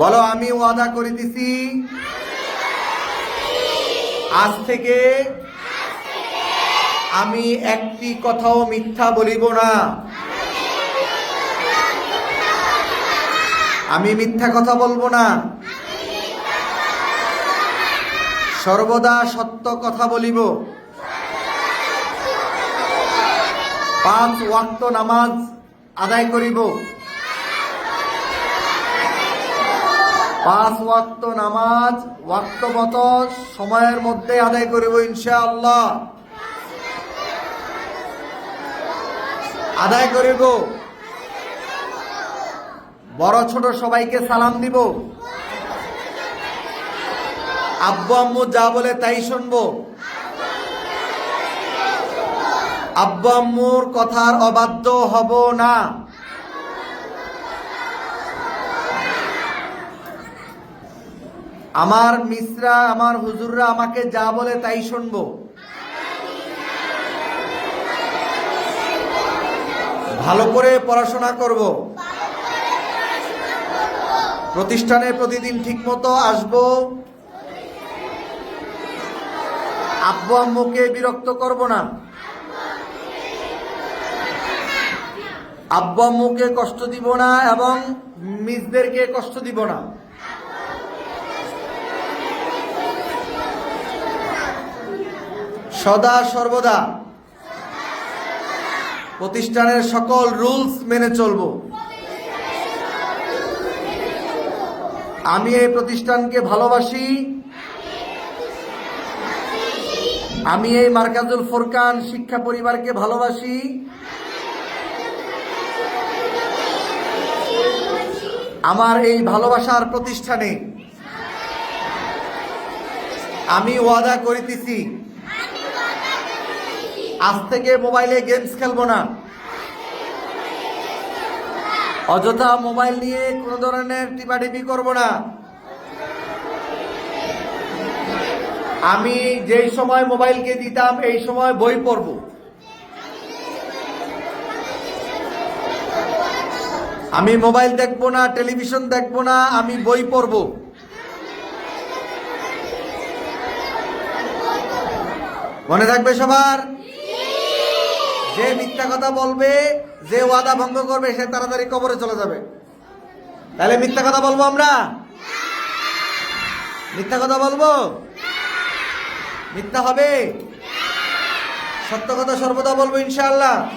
বলো, আমি ওয়াদা করে দিছি। আজ থেকে আমি একটি কথাও মিথ্যা বলিব না। আমি মিথ্যা কথা বলব না। সর্বদা সত্য কথা বলিব। পাঁচ ওয়াক্ত নামাজ আদায় করিব। পাঁচ ওয়াক্ত নামাজ, ওয়াক্ত মতো সময়ের মধ্যে আদায় করিব ইনশাআল্লাহ। আদায় করিব। বড় ছোট সবাইকে সালাম দিব। আব্বু, আম্মু যা বলে তাই শুনব। আব্বু, আম্মুর কথার অবাধ্য হব না। আমার মিশ্রা, আমার হুজুররা আমাকে যা বলে তাই শুনব। ভালো করে পড়াশোনা করব। প্রতিষ্ঠানে প্রতিদিন ঠিকমতো আসব। আব্বু আম্মুকে বিরক্ত করব না। আব্বু আম্মুকে কষ্ট দিব না এবং মিসদেরকে কষ্ট দিব না। সদা সর্বদা প্রতিষ্ঠানের সকল রুলস মেনে চলব। আমি এই প্রতিষ্ঠানকে ভালোবাসি। আমি এই মার্কাজুল ফোরকান শিক্ষা পরিবারকে ভালোবাসি। আমার এই ভালোবাসার প্রতিষ্ঠানে আমি ওয়াদা করিতেছি আজ থেকে মোবাইলে গেমস খেলব না। অযথা মোবাইল নিয়ে কোনো ধরনের টিপাটিপি করব না। আমি যেই সময় মোবাইলকে দিতাম, এই সময় বই পড়ব। আমি মোবাইল দেখব না, টেলিভিশন দেখব না, আমি বই পড়ব। মনে থাকবে সবার? যে মিথ্যা কথা বলবে, যে ওয়াদা ভঙ্গ করবে, সে তাড়াতাড়ি কবরে চলে যাবে। তাহলে মিথ্যা কথা বলব আমরা? মিথ্যা কথা বলব? মিথ্যা হবে? সত্য কথা সর্বদা বলব ইনশাআল্লাহ।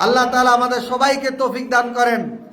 আল্লাহ তাআলা আমাদের সবাইকে তৌফিক দান করেন।